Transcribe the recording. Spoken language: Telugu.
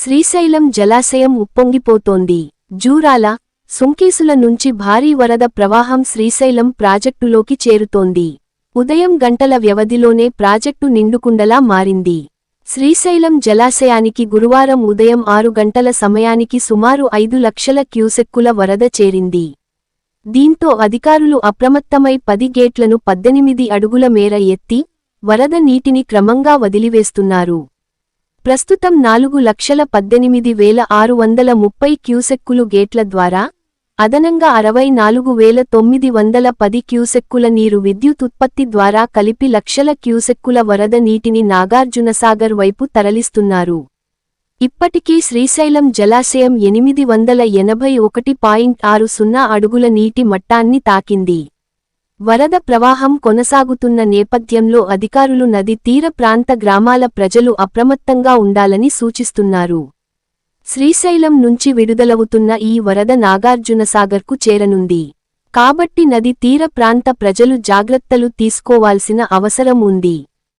శ్రీశైలం జలాశయం ఉప్పొంగిపోతోంది. జూరాల సుంకేసుల నుంచి భారీ వరద ప్రవాహం శ్రీశైలం ప్రాజెక్టులోకి చేరుతోంది. ఉదయం గంటల వ్యవధిలోనే ప్రాజెక్టు నిండుకుండలా మారింది. శ్రీశైలం జలాశయానికి గురువారం ఉదయం ఆరు గంటల సమయానికి సుమారు ఐదు లక్షల క్యూసెక్కుల వరద చేరింది. దీంతో అధికారులు అప్రమత్తమై పది గేట్లను పద్దెనిమిది అడుగుల మేర ఎత్తి వరద నీటిని క్రమంగా వదిలివేస్తున్నారు. ప్రస్తుతం నాలుగు లక్షల పద్దెనిమిది వేల ఆరు వందల ముప్పై క్యూసెక్కులు గేట్ల ద్వారా అదనంగా అరవై నాలుగు వేల తొమ్మిది వందల పది క్యూసెక్కుల నీరు విద్యుత్ ఉత్పత్తి ద్వారా కలిపి లక్షల క్యూసెక్కుల వరద నీటిని నాగార్జునసాగర్ వైపు తరలిస్తున్నారు. ఇప్పటికీ శ్రీశైలం జలాశయం ఎనిమిది వందల ఎనభై ఒకటి పాయింట్ ఆరు సున్నా అడుగుల నీటి మట్టాన్ని తాకింది. వరద ప్రవాహం కొనసాగుతున్న నేపథ్యంలో అధికారులు నది తీర ప్రాంత గ్రామాల ప్రజలు అప్రమత్తంగా ఉండాలని సూచిస్తున్నారు. శ్రీశైలం నుంచి విడుదలవుతున్న ఈ వరద నాగార్జునసాగర్కు చేరనుంది. కాబట్టి నది తీర ప్రాంత ప్రజలు జాగ్రత్తలు తీసుకోవాల్సిన అవసరం ఉంది.